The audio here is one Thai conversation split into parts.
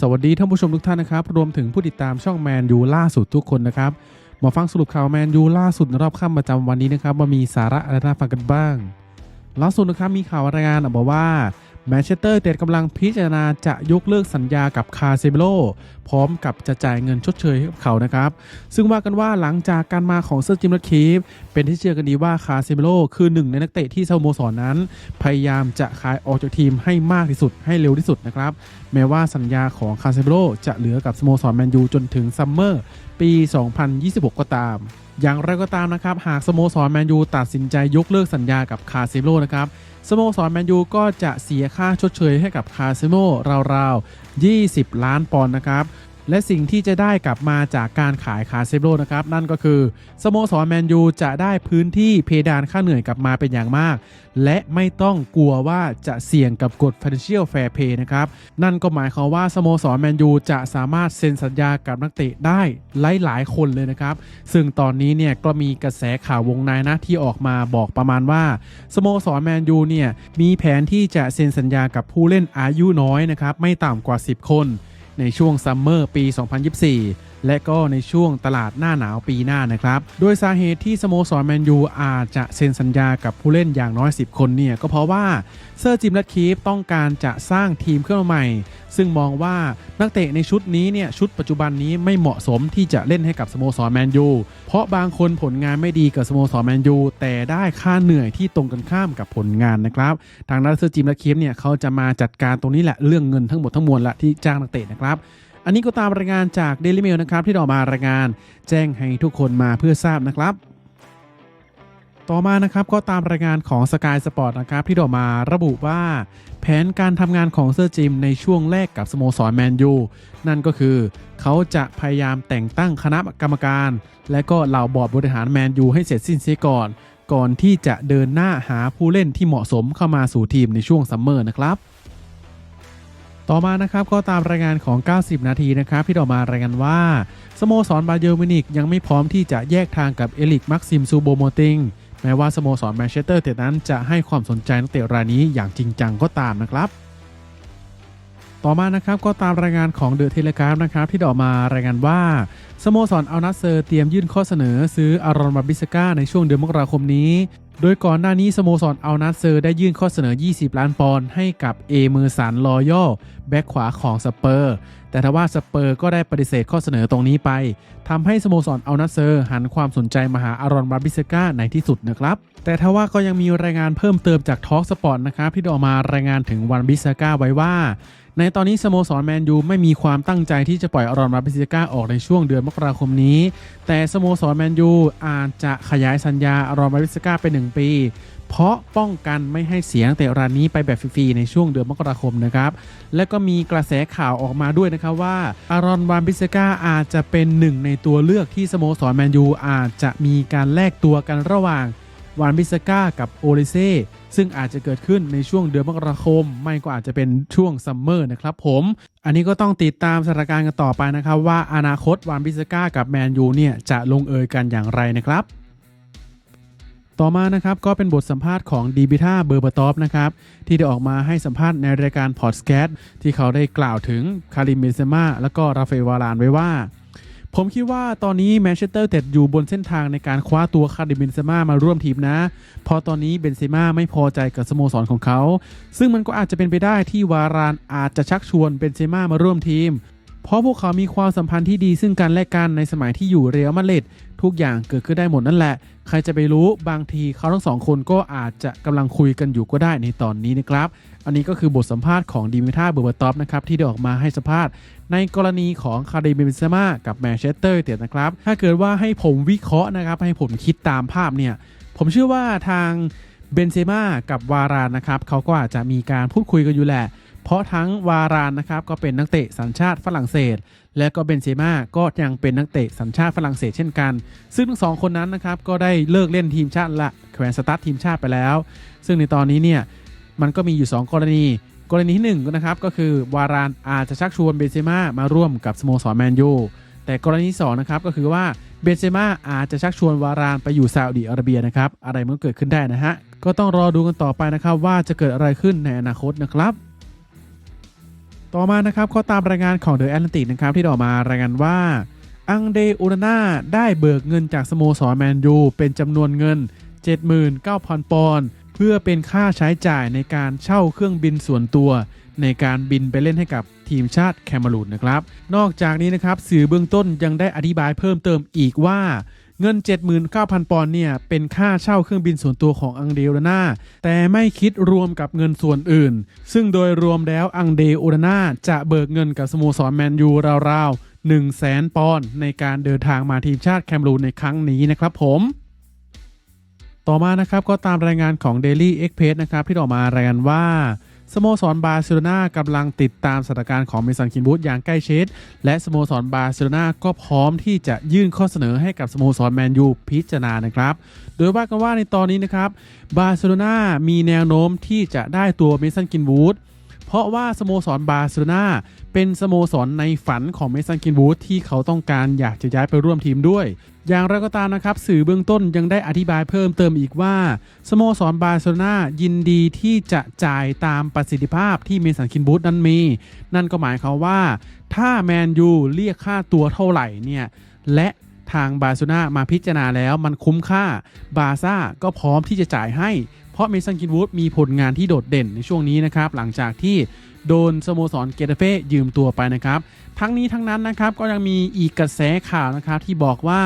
สวัสดีท่านผู้ชมทุกท่านนะครับ รวมถึงผู้ติดตามช่องแมนยูล่าสุดทุกคนนะครับ มาฟังสรุปข่าวแมนยูล่าสุดรอบค่ำประจำวันนี้นะครับว่ามีสาระอะไรน่าฟังกันบ้างล่าสุดนะครับมีข่าวรายงานบอกว่า แมนเชสเตอร์เตดกำลังพิจารณาจะยกเลิกสัญญากับคาเซเบโลพร้อมกับจะจ่ายเงินชดเชยให้กับเขานะครับ ซึ่งว่ากันว่าหลังจากการมาของเซอร์จิมและคีฟเป็นที่เชื่อกันดีว่าคาเซเบโลคือหนึ่งในนักเตะที่สโมสรนั้น พยายามจะขายออกจากทีมให้มากที่สุดให้เร็วที่สุดนะครับ แม้ว่าสัญญาของคาเซเบโลจะเหลือกับสโมสรแมนยูจนถึงซัมเมอร์ปี 2026 ก็ตามอย่างไรก็ตามนะครับ หากสโมสรแมนยูตัดสินใจยกเลิกสัญญากับคาเซเบโลนะครับ สโมสรแมนยูก็จะเสียค่าชดเชยให้กับคาเซโมราวๆ 20 ล้านปอนด์นะครับ และสิ่งที่จะได้กลับมาจากการขายคาเซโบโลนะครับ นั่นก็คือสโมสรแมนยูจะได้พื้นที่เพดานค่าเหนื่อยกลับมาเป็นอย่างมาก และไม่ต้องกลัวว่าจะเสี่ยงกับกฎ Financial Fair Play นะครับ นั่นก็หมายความว่าสโมสรแมนยูจะสามารถเซ็นสัญญากับนักเตะได้หลายหลายๆคนเลยนะครับ ซึ่งตอนนี้เนี่ยก็มีกระแสข่าววงในนะที่ออกมาบอกประมาณว่าสโมสรแมนยูเนี่ยมีแผนที่จะเซ็นสัญญากับผู้เล่นอายุน้อยนะครับไม่ต่ำกว่า 10 คน ในช่วงซัมเมอร์ปี 2024 และก็ในช่วงตลาดหน้าหนาวปีหน้านะครับ โดยสาเหตุที่สโมสรแมนยูอาจจะเซ็นสัญญากับผู้เล่นอย่างน้อย 10 คนเนี่ยก็เพราะว่าเซอร์จิมและคีฟต้องการจะสร้างทีมขึ้นมาใหม่ ซึ่งมองว่านักเตะในชุดนี้เนี่ยชุดปัจจุบันนี้ไม่เหมาะสมที่จะเล่นให้กับสโมสรแมนยูเพราะบางคนผลงานไม่ดีกับสโมสรแมนยูแต่ได้ค่าเหนื่อยที่ตรงกันข้ามกับผลงานนะครับทางด้านเซอร์จิมและคีฟเนี่ยเขาจะมาจัดการตรงนี้แหละเรื่องเงินทั้งหมดทั้งมวลละที่จ้างนักเตะนะครับ อันนี้ก็ตามรายงานจาก Daily Mail นะครับที่ออกมารายงานแจ้งให้ทุกคนมาเพื่อทราบนะครับต่อมานะครับก็ตามรายงานของ Sky Sport นะครับที่ออกมาระบุว่า แผนการทำงานของเซอร์จิมในช่วงแรกกับสโมสรแมนยูนั่นก็คือ เขาจะพยายามแต่งตั้งคณะกรรมการ และก็เหล่าบอร์ดบริหารแมนยูให้เสร็จสิ้นเสียก่อน ก่อนที่จะเดินหน้าหาผู้เล่นที่เหมาะสมเข้ามาสู่ทีมในช่วงซัมเมอร์นะครับ ต่อมานะครับก็ตามรายงานของ 90 นาทีนะครับที่ออกมารายงานว่า สโมสรบาเยอร์มิวนิกยังไม่พร้อมที่จะแยกทางกับเอลิกมักซิมซูโบโมติงแม้ว่าสโมสรแมนเชสเตอร์เตดนั้นจะให้ความสนใจนักเตะรายนี้อย่างจริงจังก็ตามนะครับ ต่อมานะครับก็ตามรายงานของเดอะเทเลกราฟนะครับที่ดออกมารายงานว่า สโมสรอัลนัสเซอร์เตรียมยื่นข้อเสนอซื้ออารอนบาบิสกาในช่วงเดือนมกราคมนี้ โดยก่อนหน้านี้สโมสรอัลนัสเซอร์ได้ยื่นข้อเสนอ 20 ล้านปอนด์ให้กับเอเมอร์สันลอยอแบ็กขวาของสเปอร์ แต่ทว่าสเปอร์ก็ได้ปฏิเสธข้อเสนอตรงนี้ไปทำให้สโมสรอัลนัสเซอร์หันความสนใจมาหาอารอนบาบิสกาในที่สุดนะครับ แต่ทว่าก็ยังมีรายงานเพิ่มเติมจากทอ l k สปอร์ตนะครับที่ออกมารายงานถึงวันบิสกาไว้ว่าในตอนนี้สโมสรแมนยูไม่มีความตั้งใจที่จะปล่อยอารอนมาบิซิก้าออกในช่วงเดือนมกราคมนี้ แต่สโมสรแมนยูอาจจะขยายสัญญาอารอนมาบิซิก้าไป1ปี เพราะป้องกันไม่ให้เสียงแต่รานนี้ไปแบบฟรีๆในช่วงเดือนมกราคมนะครับ และก็มีกระแสข่าวออกมาด้วยนะครับว่าอารอนวานบิสก้าอาจจะเป็นหนึ่งในตัวเลือกที่สโมสรแมนยูอาจจะมีการแลกตัวกันระหว่างวานบิสก้ากับโอลิเซ่ซึ่งอาจจะเกิดขึ้นในช่วงเดือนมกราคม ไม่ก็อาจจะเป็นช่วงซัมเมอร์นะครับผม อันนี้ก็ต้องติดตามสถานการณ์กันต่อไปนะครับ ว่าอนาคตวานบิสก้ากับแมนยูเนี่ยจะลงเอยกันอย่างไรนะครับ ต่อมานะครับก็เป็นบทสัมภาษณ์ของดีบิท่าเบอร์บตอฟนะครับที่ได้ออกมาให้สัมภาษณ์ในรายการพอดแคสต์ที่เขาได้กล่าวถึงคาริมเบนเซม่าแล้วก็ราฟเอลวารานไว้ว่า ผมคิดว่าตอนนี้แมนเชสเตอร์เต็ดอยู่บนเส้นทางในการคว้าตัวคาริมเบนเซม่ามาร่วมทีมนะพราะตอนนี้เบนเซม่าไม่พอใจกับสโมสรของเขา ซึ่งมันก็อาจจะเป็นไปได้ที่วารานอาจจะชักชวนเบนเซม่ามาร่วมทีมเพราะพวกเขามีความสัมพันธ์ที่ดีซึ่งกันและกันในสมัยที่อยู่เรอัลมาดริดทุกอย่างเกิดขึ้นได้หมดนั่นแหละ ใครจะไปรู้บางทีเขาทั้งสองคนก็อาจจะกำลังคุยกันอยู่ก็ได้ในตอนนี้นะครับ อันนี้ก็คือบทสัมภาษณ์ของดิมิท่าเบอร์เบาตอฟนะครับที่ได้ออกมาให้สัมภาษณ์ ในกรณีของคาริเบนเซม่ากับแมนเชสเตอร์เตดนะครับ ถ้าเกิดว่าให้ผมวิเคราะห์นะครับ ให้ผมคิดตามภาพเนี่ย ผมเชื่อว่าทางเบนเซม่ากับวารานนะครับเขาก็อาจจะมีการพูดคุยกันอยู่แหละ เพราะทั้งวารานนะครับก็เป็นนักเตะสัญชาติฝรั่งเศส และก็เบนเซม่าก็ยังเป็นนักเตะสัญชาติฝรั่งเศสเช่นกัน ซึ่งทั้งสองคนนั้นนะครับก็ได้เลิกเล่นทีมชาติละแขวนสตาร์ททีมชาติไปแล้ว ซึ่งในตอนนี้เนี่ยมันก็มีอยู่ 2 กรณี กรณีที่1นะครับก็คือวารานอาจจะชักชวนเบนเซม่ามาร่วมกับสโมสรแมนยูแต่กรณีที่2นะครับก็คือว่าเบนเซม่าอาจจะชักชวนวารานไปอยู่ซาอุดิอาระเบียนะครับอะไรมันเกิดขึ้นได้นะฮะก็ต้องรอดูกันต่อไปนะครับว่าจะเกิดอะไรขึ้นในอนาคตนะครับ ต่อมานะครับก็ตามรายงานของเดอะแอตแลนติกนะครับที่ดออกมารายงานว่า อังเดอูนาน่าได้เบิกเงินจากสโมสรแมนยูเป็นจำนวนเงิน 79,000 ปอนด์เพื่อเป็นค่าใช้จ่ายในการเช่าเครื่องบินส่วนตัว ในการบินไปเล่นให้กับทีมชาติแคนารูนนะครับ นอกจากนี้นะครับสื่อเบื้องต้นยังได้อธิบายเพิ่มเติมอีกว่า เงิน 79,000 ปอนด์เนี่ย เป็นค่าเช่าเครื่องบินส่วนตัวของอังเดโอนาน่าแต่ไม่คิดรวมกับเงินส่วนอื่น ซึ่งโดยรวมแล้วอังเดโอนาน่าจะเบิกเงินกับสโมสรแมนยูราวๆ1 0 0 0 0แสนปอนด์ในการเดินทางมาทีมชาติแคนารูนในครั้งนี้นะครับผม ต่อมานะครับก็ตามรายงานของ Daily Express นะครับที่ออกมารายงานว่า สโมสรบาร์เซโลนากำลังติดตามสถานการณ์ของเมสันคินบูธอย่างใกล้ชิดและสโมสรบาร์เซโลนาก็พร้อมที่จะยื่นข้อเสนอให้กับสโมสรแมนยูพิจารณานะครับ โดยว่ากันว่าในตอนนี้นะครับบาร์เซโลนามีแนวโน้มที่จะได้ตัวเมสันคินบูธ เพราะว่าสโมสรบาร์เซโลนาเป็นสโมสรในฝันของเมสันคินบูธที่เขาต้องการอยากจะย้ายไปร่วมทีมด้วย อย่างไรก็ตามนะครับ สื่อเบื้องต้นยังได้อธิบายเพิ่มเติมอีกว่าสโมสรบาร์เซโลนายินดีที่จะจ่ายตามประสิทธิภาพที่เมสันคินบูธนั้นมี นั่นก็หมายความว่า ถ้าแมนยูเรียกค่าตัวเท่าไหร่เนี่ยและทางบาร์เซโลนามาพิจารณาแล้วมันคุ้มค่าบาร์ซ่าก็พร้อมที่จะจ่ายให้ เพราะเมสันกินวูดมีผลงานที่โดดเด่นในช่วงนี้นะครับ หลังจากที่โดนสโมสรเกตาเฟ่ยืมตัวไปนะครับ ทั้งนี้ทั้งนั้นนะครับก็ยังมีอีกกระแสข่าวนะครับที่บอกว่า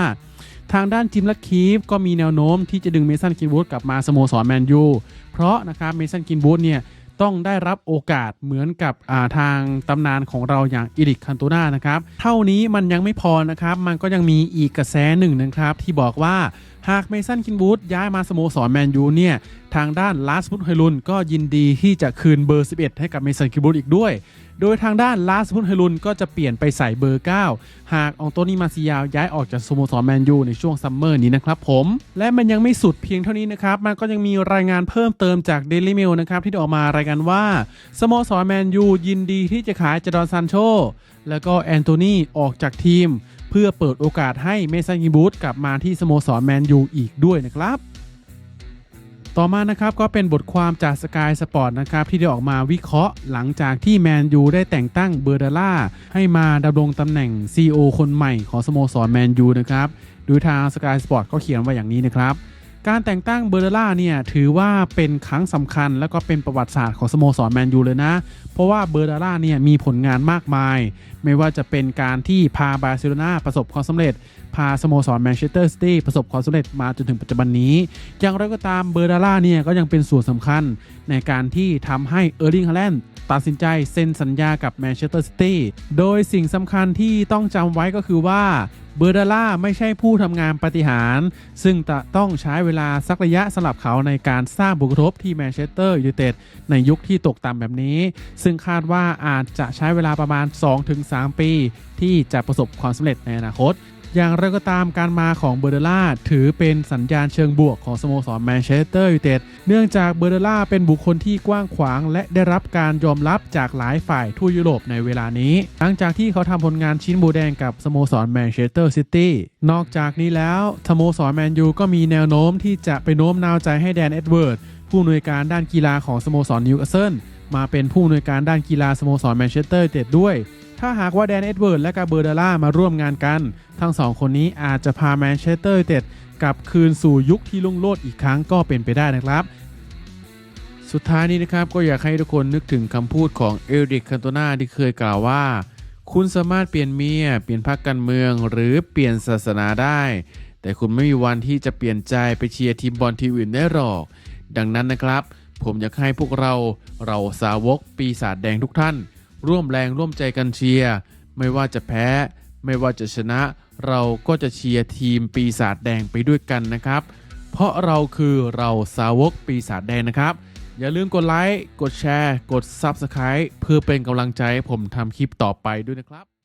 ทางด้านจิมและคีฟก็มีแนวโน้มที่จะดึงเมสันกินวูดกลับมาสโมสรแมนยูเพราะนะครับเมสันกินวูดเนี่ยต้องได้รับโอกาสเหมือนกับาทางตำนานของเราอย่างอิริกคันโตนานะครับ เท่านี้มันยังไม่พอนะครับ มันก็ยังมีอีกกระแสหนึ่งนะครับ ที่บอกว่า หากเมสันคินบูธย้ายมาสโมสรแมนยูเนี่ย ทางด้านลาสบุตเฮลุนก็ยินดีที่จะคืนเบอร์ 11 ให้กับเมสันคินบูธอีกด้วย โดยทางด้านลาสบุตเฮลุนก็จะเปลี่ยนไปใส่เบอร์ 9 หากองโตนีมาซิยาวย้ายออกจากสโมสรแมนยูในช่วงซัมเมอร์นี้นะครับผม และมันยังไม่สุดเพียงเท่านี้นะครับ มันก็ยังมีรายงานเพิ่มเติมจาก Daily Mail นะครับที่ออกมารายงานว่าสโมสรแมนยูยินดีที่จะขายจดอนซันโชแล้วก็แอนโทนีออกจากทีม เพื่อเปิดโอกาสให้เมซันกิบูธกลับมาที่สโมสรแมนยูอีกด้วยนะครับ ต่อมานะครับก็เป็นบทความจากสกายสปอร์ตนะครับที่ได้ออกมาวิเคราะห์หลังจากที่แมนยูได้แต่งตั้งเบอร์ดาล่าให้มาดำรงตำแหน่ง CEO คนใหม่ของสโมสรแมนยูนะครับโดยทางสกายสปอร์ตก็เขียนไว้อย่างนี้นะครับ การแต่งตั้งเบอร์ดล่าเนี่ยถือว่าเป็นครั้งสำคัญ และก็เป็นประวัติศาสตร์ของสโมสรแมนยูเลยนะ เพราะว่าเบอร์ดล่าเนี่ยมีผลงานมากมาย ไม่ว่าจะเป็นการที่พาบาร์เซโลนาประสบความสำเร็จ พาสโมสรแมนเชสเตอร์ซิตี้ประสบความสำเร็จมาจนถึงปัจจุบันนี้ อย่างไรก็ตามเบอร์ดาล่าเนี่ยก็ยังเป็นส่วนสำคัญในการที่ทำให้เออร์ลิงฮาแลนด์ตัดสินใจเซ็นสัญญากับแมนเชสเตอร์ซิตี้ โดยสิ่งสำคัญที่ต้องจำไว้ก็คือว่าเบอร์ดาล่าไม่ใช่ผู้ทำงานปฏิหาร ซึ่งจะต้องใช้เวลาสักระยะสำหรับเขาในการสร้างบุกระทบที่แมนเชสเตอร์ยูไนเต็ดในยุคที่ตกต่ำแบบนี้ ซึ่งคาดว่าอาจจะใช้เวลาประมาณ 2-3 ปี ที่จะประสบความสำเร็จในอนาคต อย่างไรก็ตามการมาของเบอร์เดล่าถือเป็นสัญญาณเชิงบวกของสโมสรแมนเชสเตอร์ยูไนเต็ดเนื่องจากเบอร์เดล่าเป็นบุคคลที่กว้างขวาง และได้รับการยอมรับจากหลายฝ่ายทั่วยุโรปในเวลานี้ หลังจากที่เขาทำผลงานชิ้นโบแดงกับสโมสรแมนเชสเตอร์ซิตี้นอกจากนี้แล้วสโมสรแมนยูก็มีแนวโน้มที่จะไปโน้มน้าวใจให้แดนเอ็ดเวิร์ดผู้อำนวยการด้านกีฬาของสโมสรนิวคาสเซิลมาเป็นผู้อำนวยการด้านกีฬาสโมสรแมนเชสเตอร์ยูไนเต็ดด้วย ถ้าหากว่าแดนเอ็ดเวิร์ดและกาเบอร์ดาล่ามาร่วมงานกัน ทั้งสองคนนี้อาจจะพาแมนเชสเตอร์ยูไนเต็ดกลับคืนสู่ยุคที่ลุ่งโลดอีกครั้งก็เป็นไปได้นะครับ สุดท้ายนี้นะครับก็อยากให้ทุกคนนึกถึงคำพูดของเอริกคันโตนาที่เคยกล่าวว่า คุณสามารถเปลี่ยนเมีย เปลี่ยนพรรคการเมือง หรือเปลี่ยนศาสนาได้ แต่คุณไม่มีวันที่จะเปลี่ยนใจไปเชียร์ทีมบอลทีมอื่นได้หรอก ดังนั้นนะครับ ผมอยากให้พวกเราเราสาวกปีศาจแดงทุกท่าน ร่วมแรงร่วมใจกันเชียร์ไม่ว่าจะแพ้ ไม่ว่าจะชนะ เราก็จะเชียร์ทีมปีศาจแดงไปด้วยกันนะครับ เพราะเราคือเราสาวกปีศาจแดงนะครับ อย่าลืมกดไลค์ กดแชร์ กด Subscribe เพื่อเป็นกำลังใจให้ผมทำคลิปต่อไปด้วยนะครับ